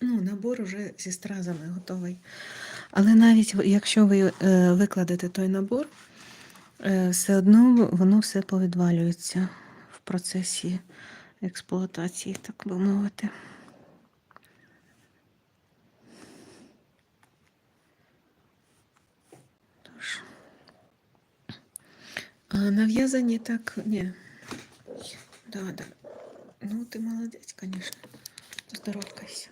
ну, набор уже зі стразами готовий. Але навіть якщо ви е, викладете той набор, е, все одно воно все повідвалюється в процесі експлуатації, так би мовити. Тож. А нав'язані так, ні. Да, да. Ну, ти молодець, звісно. Здоровкайся.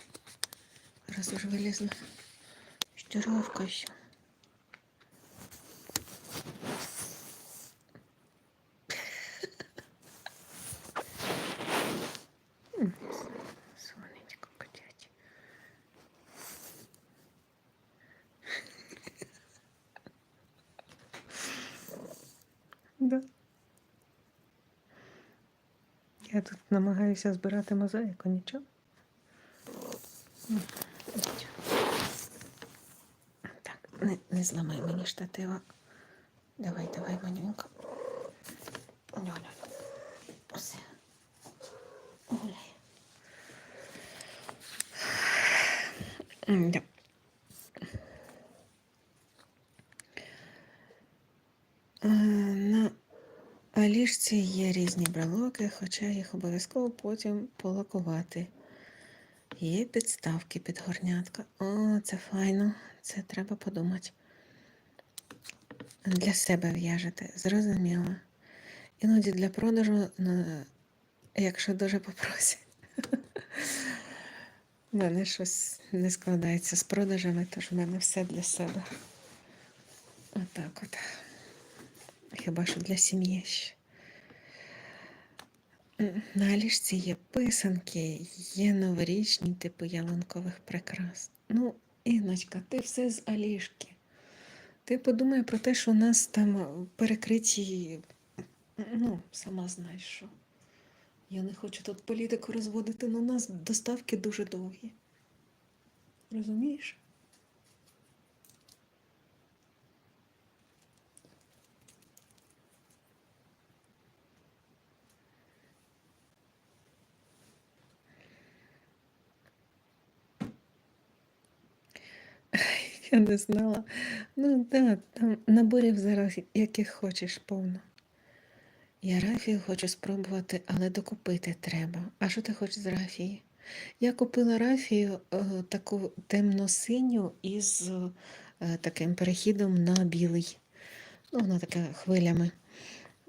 Раз уж вилізла. Здоровкайся. М, Сонечко котяче. Да. Я тут намагаюся збирати мозаїку, нічого. Так, не, не зламай мені штатива. Давай, давай, манюнька. Все. Гуляй. Да. Е, На аліжці є різні брелоки, хоча їх обов'язково потім полакувати. Є підставки під горнятка. О, це файно, це треба подумати. Для себе в'яжете, зрозуміло. Іноді для продажу, ну, якщо дуже попросять. Мене щось не складається з продажами, тож в мене все для себе. Отак от. Хіба що для сім'ї ще. На Алішці є писанки, є новорічні типу ялинкових прикрас. Ну, Іночка, ти все з Алішки. Ти подумай про те, що у нас там перекриті, ну, сама знаєш що. Я не хочу тут політику розводити, але у нас доставки дуже довгі. Розумієш? Я не знала. Ну так, там наборів зараз яких хочеш повно. Я рафію хочу спробувати, але докупити треба. А що ти хочеш з рафії? Я купила рафію е, таку темно-синю із е, таким перехідом на білий. Ну, вона така хвилями.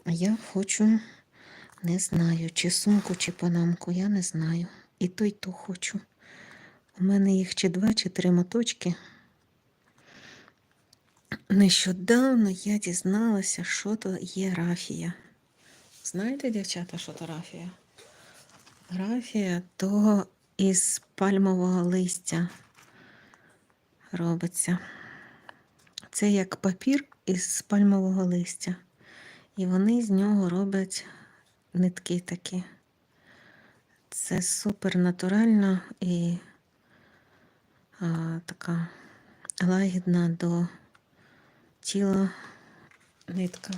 Я хочу, не знаю, чи сумку, чи панамку, я не знаю. І то, й то хочу. У мене їх чи два, чи три моточки. Нещодавно я дізналася, що то є рафія. Знаєте, дівчата, що то рафія? Рафія то із пальмового листя робиться. Це як папір із пальмового листя. І вони з нього роблять нитки такі. Це супер натуральна і а, така лагідна до тіла нитка.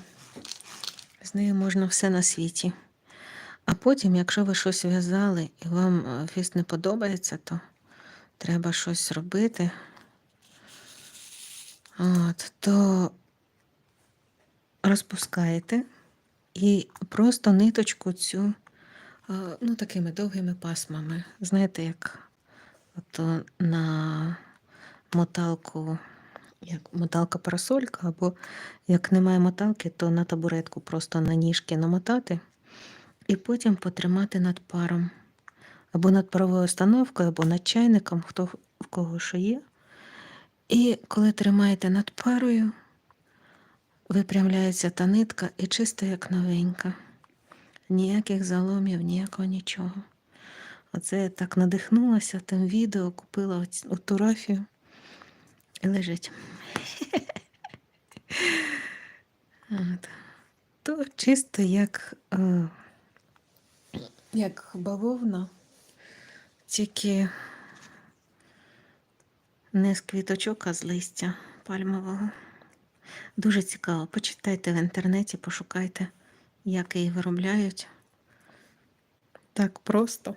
З нею можна все на світі. А потім, якщо ви щось в'язали і вам е, фіст не подобається, то треба щось робити. От, то розпускаєте і просто ниточку цю, е, ну, такими довгими пасмами. Знаєте, як ото на моталку, як моталка парасолька, або як немає моталки, то на табуретку просто на ніжки намотати і потім потримати над паром. Або над паровою установкою, або над чайником, хто в кого що є. І коли тримаєте над парою, випрямляється та нитка і чисто як новенька. Ніяких заломів, ніякого нічого. Оце я так надихнулася тим відео, купила оту рафію і лежить. От. То чисто як, е, як бавовна, тільки не з квіточок, а з листя пальмового. Дуже цікаво. Почитайте в інтернеті, пошукайте, як її виробляють. Так просто.